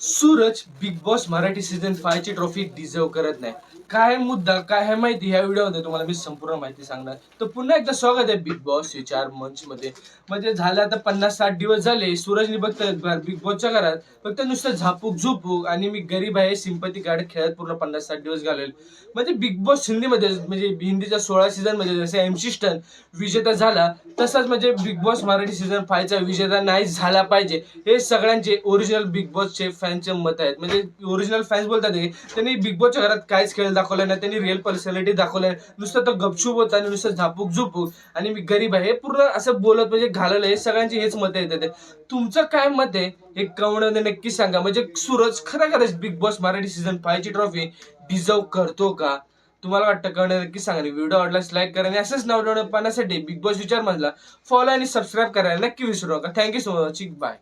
Suraj Bigg Boss Marathi season five ची trophy deserve करत नाही. काय मुद्दा काय आहे माहिती? ह्या व्हिडिओमध्ये तुम्हाला मी संपूर्ण माहिती सांगणार. तर पुन्हा एकदा स्वागत आहे बिग बॉस विचार मंचमध्ये. म्हणजे झालं आता पन्नास साठ दिवस झाले सूरजनी बघत बिग बॉसच्या घरात फक्त नुसतं झापूक झुपूक आणि मी गरीब आहे सिंपती गाड खेळत पूर्ण पन्नास साठ दिवस घालेल म्हणजे बिग बॉस हिंदीमध्ये म्हणजे हिंदीच्या सोळा सीझनमध्ये जसे एम स्टन विजेता झाला तसाच म्हणजे बिग बॉस मराठी सीझन फायचा विजेता नाही झाला पाहिजे. हे सगळ्यांचे ओरिजिनल बिग बॉसचे फॅनचे मत आहेत. म्हणजे ओरिजिनल फॅन्स बोलतात त्यांनी बिग बॉसच्या घरात काहीच खेळ दाखवला नाही त्यांनी रिअल पर्सनॅलिटी दाखवलं नुसतं तो गपशूप होता आणि नुसतं झापूक झुपूक आणि मी गरीब आहे हे पूर्ण असं बोलत म्हणजे घालवलं हे सगळ्यांची हेच मत येते तुमचं काय मत आहे? हे कळवण्याने नक्की सांगा. म्हणजे सूरज खरं खरंच बिग बॉस मराठी सीझन फायची ट्रॉफी डिझर्व करतो का? तुम्हाला वाटतं कळणं नक्की सांगा. व्हिडिओ आवडल्यास लाईक करा. आणि असंच नाव पाहण्यासाठी बिग बॉस विचार मधला फॉलो आणि सबस्क्राईब करायला नक्की विसरू नका. Thank you so much bye